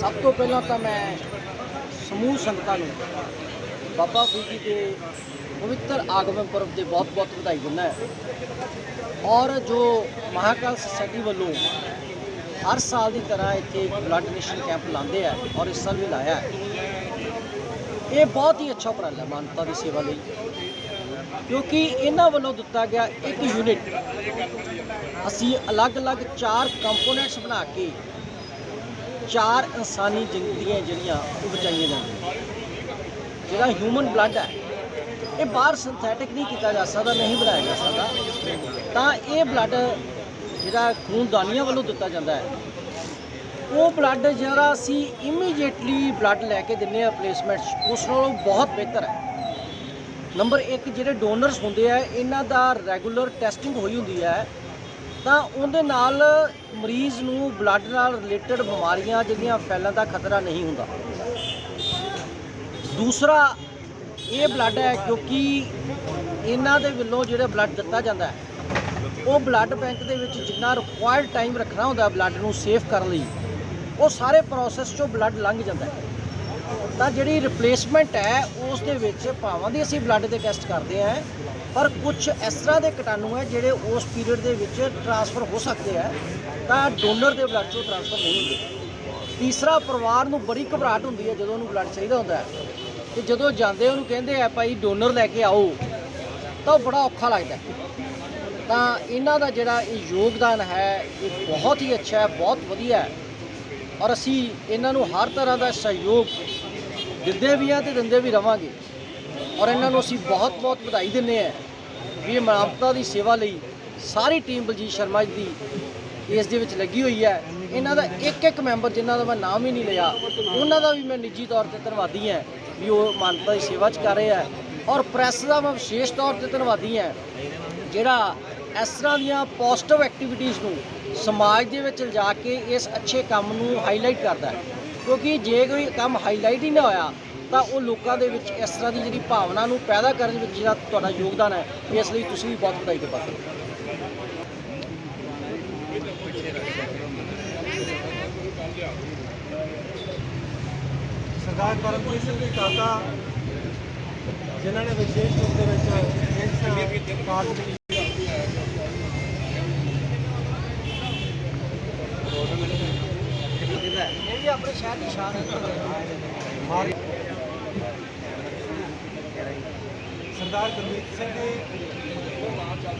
ਸਭ ਤੋਂ ਪਹਿਲਾਂ ਤਾਂ ਮੈਂ ਸਮੂਹ ਸੰਗਤਾਂ ਨੂੰ ਬਾਬਾ ਫਰੀਦ ਜੀ ਦੇ ਪਵਿੱਤਰ ਆਗਮਨ ਪੁਰਬ ਦੇ ਬਹੁਤ-ਬਹੁਤ ਵਧਾਈ ਦਿੰਦਾ ਹੈ। ਔਰ ਜੋ ਮਹਾਕਾਲ ਸੁਸਾਇਟੀ ਵੱਲੋਂ ਹਰ ਸਾਲ ਦੀ ਤਰ੍ਹਾਂ ਇੱਥੇ ਬਲੱਡ ਡੋਨੇਸ਼ਨ ਕੈਂਪ ਲਾਉਂਦੇ ਆ ਔਰ ਇਸ ਸਾਲ ਵੀ ਲਾਇਆ ਹੈ। ਇਹ ਬਹੁਤ ਹੀ ਅੱਛਾ ਉਪਰਾਲਾ ਹੈ ਮਾਨਵਤਾ ਦੀ ਸੇਵਾ ਲਈ। ਕਿਉਂਕਿ ਇਹਨਾਂ ਵੱਲੋਂ ਦਿੱਤਾ ਗਿਆ ਇੱਕ ਯੂਨਿਟ ਅਸੀਂ ਅਲੱਗ-ਅਲੱਗ ਚਾਰ ਕੰਪੋਨੈਂਟਸ ਬਣਾ ਕੇ ਚਾਰ ਇਨਸਾਨੀ ਜ਼ਿੰਦਗੀਆਂ ਜਿਹੜੀਆਂ ਉਹ ਬਚਾਈਆਂ ਜਾਂਦੀਆਂ। ਜਿਹੜਾ ਹਿਊਮਨ ਬਲੱਡ ਹੈ, ਇਹ ਬਾਹਰ ਸਿੰਥੈਟਿਕ ਨਹੀਂ ਕੀਤਾ ਜਾ ਸਕਦਾ, ਨਹੀਂ ਬਣਾਇਆ ਜਾ ਸਕਦਾ। ਤਾਂ ਇਹ ਬਲੱਡ ਜਿਹੜਾ ਖੂਨਦਾਨੀਆਂ ਵੱਲੋਂ ਦਿੱਤਾ ਜਾਂਦਾ ਹੈ। ਉਹ ਬਲੱਡ ਜਿਹੜਾ ਅਸੀਂ ਇਮੀਡੀਏਟਲੀ ਬਲੱਡ ਲੈ ਕੇ ਦਿੰਨੇ ਆ ਪਲੇਸਮੈਂਟ ਉਸ ਨਾਲੋਂ ਬਹੁਤ ਬਿਹਤਰ ਹੈ। ਨੰਬਰ 1 ਜਿਹੜੇ ਡੋਨਰਸ ਹੁੰਦੇ ਆ, ਇਹਨਾਂ ਦਾ ਰੈਗੂਲਰ ਟੈਸਟਿੰਗ ਹੋਈ ਹੁੰਦੀ ਹੈ। ਤਾਂ ਉਹਦੇ ਨਾਲ ਮਰੀਜ਼ ਨੂੰ ਬਲੱਡ ਨਾਲ ਰਿਲੇਟਡ ਬਿਮਾਰੀਆਂ ਜਿਹੜੀਆਂ ਫੈਲਣ ਦਾ ਖਤਰਾ ਨਹੀਂ ਹੁੰਦਾ। ਦੂਸਰਾ, ਇਹ ਬਲੱਡ ਹੈ ਕਿਉਂਕਿ ਇਹਨਾਂ ਦੇ ਵੱਲੋਂ ਜਿਹੜਾ ਬਲੱਡ ਦਿੱਤਾ ਜਾਂਦਾ ਹੈ, ਉਹ ਬਲੱਡ ਬੈਂਕ ਦੇ ਵਿੱਚ ਜਿੰਨਾ ਰਿਕੁਆਇਰਡ ਟਾਈਮ ਰੱਖਣਾ ਹੁੰਦਾ ਬਲੱਡ ਨੂੰ ਸੇਫ ਕਰਨ ਲਈ, ਉਹ ਸਾਰੇ ਪ੍ਰੋਸੈਸ ਚੋਂ ਬਲੱਡ ਲੰਘ ਜਾਂਦਾ ਹੈ। ਤਾਂ ਜਿਹੜੀ ਰਿਪਲੇਸਮੈਂਟ ਹੈ, ਉਸ ਦੇ ਵਿੱਚ ਭਾਵਾਂ ਦੀ ਅਸੀਂ ਬਲੱਡ ਦੇ ਟੈਸਟ ਕਰਦੇ ਹਾਂ। ਪਰ ਕੁਝ ਇਸ ਤਰ੍ਹਾਂ ਦੇ ਕੀਟਾਣੂ ਹੈ ਜਿਹੜੇ ਉਸ ਪੀਰੀਅਡ ਦੇ ਵਿੱਚ ਟਰਾਂਸਫਰ ਹੋ ਸਕਦੇ ਆ ਤਾਂ ਡੋਨਰ ਦੇ ਬਲੱਡ ਚੋਂ ਟਰਾਂਸਫਰ ਨਹੀਂ ਹੁੰਦੇ। ਤੀਸਰਾ, ਪਰਿਵਾਰ ਨੂੰ ਬੜੀ ਘਬਰਾਹਟ ਹੁੰਦੀ ਹੈ ਜਦੋਂ ਉਹਨੂੰ ਬਲੱਡ ਚਾਹੀਦਾ ਹੁੰਦਾ ਹੈ। ਤੇ ਜਦੋਂ ਜਾਂਦੇ ਉਹਨੂੰ ਕਹਿੰਦੇ ਆ, ਭਾਈ, ਡੋਨਰ ਲੈ ਕੇ ਆਓ। ਤਾਂ ਉਹ ਬੜਾ ਔਖਾ ਲੱਗਦਾ ਤਾਂ ਇਹਨਾਂ ਦਾ ਜਿਹੜਾ ਇਹ ਯੋਗਦਾਨ ਹੈ, ਇਹ ਬਹੁਤ ਹੀ ਅੱਛਾ ਹੈ, ਬਹੁਤ ਵਧੀਆ ਹੈ। ਔਰ ਅਸੀਂ ਇਹਨਾਂ ਨੂੰ ਹਰ ਤਰ੍ਹਾਂ ਦਾ ਸਹਿਯੋਗ ਦਿੰਦੇ ਵੀ ਆ ਤੇ ਦਿੰਦੇ ਵੀ ਰਵਾਂਗੇ। ਔਰ ਇਹਨਾਂ ਨੂੰ ਅਸੀਂ ਬਹੁਤ-ਬਹੁਤ ਵਧਾਈ ਦਿੰਦੇ ਹਾਂ ਵੀ ਇਹ ਮਾਨਵਤਾ ਦੀ ਸੇਵਾ ਲਈ ਸਾਰੀ ਟੀਮ ਬਲਜੀਤ ਸ਼ਰਮਾ ਜੀ ਦੀ ਇਸ ਦੇ ਵਿੱਚ ਲੱਗੀ ਹੋਈ ਹੈ। ਇਹਨਾਂ ਦਾ ਇੱਕ ਇੱਕ ਮੈਂਬਰ ਜਿਨ੍ਹਾਂ ਦਾ ਮੈਂ ਨਾਮ ਹੀ ਨਹੀਂ ਲਿਆ, ਉਹਨਾਂ ਦਾ ਵੀ ਮੈਂ ਨਿੱਜੀ ਤੌਰ ਤੇ ਧੰਨਵਾਦੀ ਹਾਂ ਵੀ ਉਹ ਮਾਨਵਤਾ ਦੀ ਸੇਵਾ 'ਚ ਕਰ ਰਹੇ ਆ ਔਰ ਪ੍ਰੈਸ ਦਾ ਮੈਂ ਵਿਸ਼ੇਸ਼ ਤੌਰ ਤੇ ਧੰਨਵਾਦੀ ਹਾਂ ਜਿਹੜਾ ਇਸ ਤਰ੍ਹਾਂ ਦੀਆਂ ਪੋਜ਼ਿਟਿਵ ਐਕਟੀਵਿਟੀਜ਼ ਨੂੰ ਸਮਾਜ ਦੇ ਵਿੱਚ ਲਿਜਾ ਕੇ ਇਸ ਅੱਛੇ ਕੰਮ ਨੂੰ ਹਾਈਲਾਈਟ ਕਰਦਾ ਕਿਉਂਕਿ ਜੇ ਕੋਈ ਕੰਮ ਹਾਈਲਾਈਟ ਹੀ ਨਾ ਹੋਇਆ ਤਾਂ ਉਹ ਲੋਕਾਂ ਦੇ ਵਿੱਚ ਇਸ ਤਰ੍ਹਾਂ ਦੀ ਜਿਹੜੀ ਭਾਵਨਾ ਨੂੰ ਪੈਦਾ ਕਰਨ ਵਿੱਚ ਜਿਹੜਾ ਤੁਹਾਡਾ ਯੋਗਦਾਨ ਹੈ ਇਸ ਲਈ ਤੁਸੀਂ ਵੀ ਬਹੁਤ ਵਧਾਈ ਦੇ ਪਾਤਰ ਹੋ। ਸਰਦਾਰ ਕਰਮਜੀਤ ਸਿੰਘ ਜੀ ਕਾਕਾ ਜਿਨ੍ਹਾਂ ਨੇ ਵਿਸ਼ੇਸ਼ ਰੂਪ ਦੇ ਵਿੱਚ ਇਸ ਦੀ ਇਹ ਵੀ ਆਪਣੇ ਸ਼ਹਿਰ ਦੀ ਸ਼ਾਨ ਹੈ। ਮਾਰੀ ਸਰਦਾਰ ਗੁਰਮੀਤ ਸਿੰਘ ਜੀ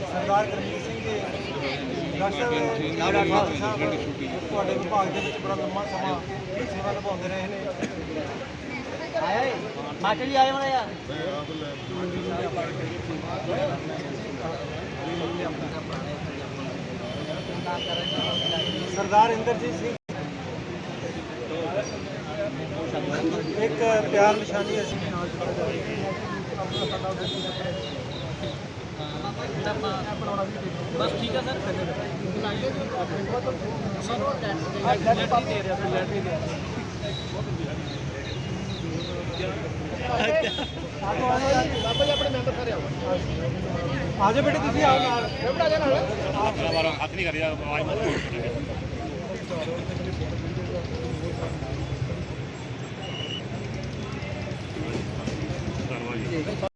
ਸਰਦਾਰ ਗੁਰਮੀਤ ਸਿੰਘ ਜੀ ਡਾਕਟਰ ਸਾਹਿਬ ਤੁਹਾਡੇ ਵਿਭਾਗ ਦੇ ਵਿੱਚ ਬੜਾ ਲੰਮਾ ਸਮਾਂ ਸੇਵਾ ਨਿਭਾਉਂਦੇ ਰਹੇ ਨੇ। ਆਇਆ ਏ? ਮਾਟੇ ਲਈ ਆਇਆ ਮੜਾ ਸਰਦਾਰ ਇੰਦਰਜੀਤ ਸਿੰਘ ਇੱਕ ਪਿਆਰ ਨਿਸ਼ਾਨੀ ਅਸੀਂ ਬਸ ਠੀਕ ਹੈ ਸਰ। ਸਰ ਉਹ ਲੈਟਰੀ ਦੇ ਰਿਹਾ ਸੀ ਲੈਟਰੀ ਦੇ ਬਾਬਾ ਜੀ ਆਪਣੇ ਮੈਂਬਰ ਸਾਰੇ ਆਓ ਆ ਜਾਓ ਬੇਟੇ ਤੁਸੀਂ ਆਓ ਨਾਲ। ਮੈਂਬਰ ਆ ਜਾ ਨਾਲ ਬਾਰ ਹੱਥ ਨਹੀਂ ਕਰਿਆ ਆਵਾਜ਼ ਮਾਰੋ।